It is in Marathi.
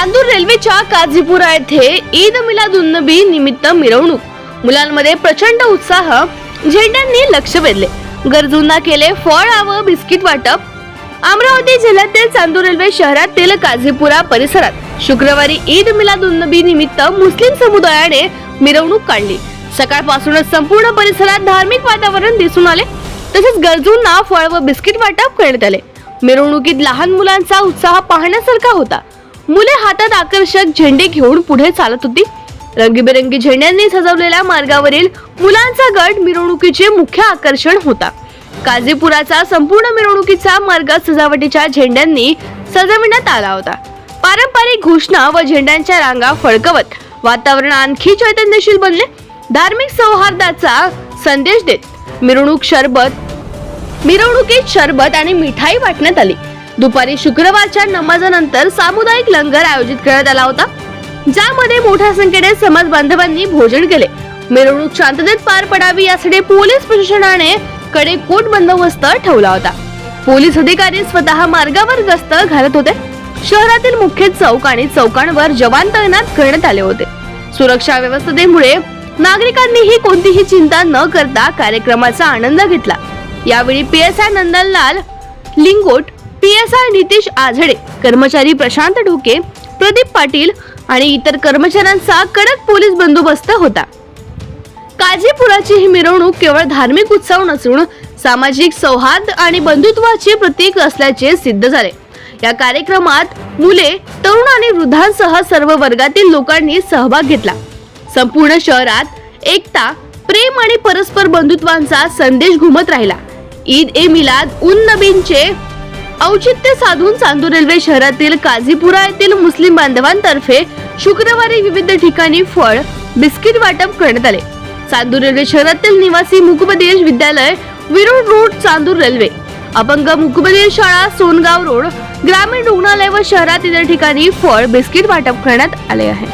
चांदूर रेल्वेच्या काझीपुरा येथे ईद मिलादुन्नबी निमित्त मिरवणूक. मुलांमध्ये प्रचंड उत्साह झेंड्यांनी लक्ष वेधले. गरजूंना केले फळ व बिस्किट वाटप. अमरावती जिल्ह्यातील चांदूर रेल्वे शहरातील काझीपुरा परिसरात शुक्रवारी ईद मिलादुन्नबी निमित्त मुस्लिम समुदायाने मिरवणूक काढली. सकाळपासूनच संपूर्ण परिसरात धार्मिक वातावरण दिसून आले. तसेच गरजूंना फळ व बिस्किट वाटप करण्यात आले. मिरवणुकीत लहान मुलांचा उत्साह पाहण्यासारखा होता. मुले हातात आकर्षक झेंडे घेऊन पुढे चालत होती. रंगीबेरंगी झेंड्यांनी सजवलेल्या मार्गावरील मुलांचा गट मिरवणुकीचे मुख्य आकर्षण होता. काझीपुराचा संपूर्ण मिरवणुकीचा मार्ग सजावटीच्या झेंड्यांनी सजविण्यात आला होता. पारंपरिक घोषणा व झेंड्यांच्या रांगा फडकवत वातावरण आणखी चैतन्यशील बनले. धार्मिक सौहार्दाचा संदेश देत मिरवणूक शरबत मिरवणुकीत शरबत आणि मिठाई वाटण्यात आली. दुपारी शुक्रवारच्या नमाजानंतर सामुदायिक लंगर आयोजित करण्यात आला होता ज्यामध्ये मोठ्या संख्येने समाज बांधवांनी भोजन केले. मिरवणूक शांततेत पार पडावी यासाठी पोलीस प्रशासनाने कडेकोट बंदोबस्त ठेवला होता. पोलीस अधिकारी स्वतः मार्गावर गस्त घालत होते. शहरातील मुख्य चौक आणि चौकांवर जवान तैनात करण्यात आले होते. सुरक्षा व्यवस्थेमुळे नागरिकांनीही कोणतीही चिंता न करता कार्यक्रमाचा आनंद घेतला. यावेळी P S I Nandanlal Lingot P S I Nitish Azade कर्मचारी प्रशांत ढोके प्रदीप पाटील आणि इतर कर्मचाऱ्यांचा कडक पोलीस बंदोबस्त होता. काझीपुराची ही मिरवणूक केवळ धार्मिक उत्सव नसून सामाजिक सौहार्द आणि बंधुत्वाचे प्रतीक असल्याचे सिद्ध झाले. या कार्यक्रमात मुले तरुण आणि वृद्धांसह सर्व वर्गातील लोकांनी सहभाग घेतला. संपूर्ण शहरात एकता प्रेम आणि परस्पर बंधुत्वांचा संदेश घुमत राहिला. ईद ए मिलाद उन नबींचे औचित्य साधून चांदूर रेल्वे शहरातील काझीपुरा येथील मुस्लिम बांधवांतर्फे शुक्रवारी विविध ठिकाणी फळ बिस्किट वाटप करण्यात आले. चांदूर रेल्वे शहरातील निवासी मुकबदेश विद्यालय विरोड रोड चांदूर रेल्वे. अपंग मुकबदेश शाळा सोनगाव रोड ग्रामीण रुग्णालय व शहरात इतर ठिकाणी फळ बिस्किट वाटप करण्यात आले आहे.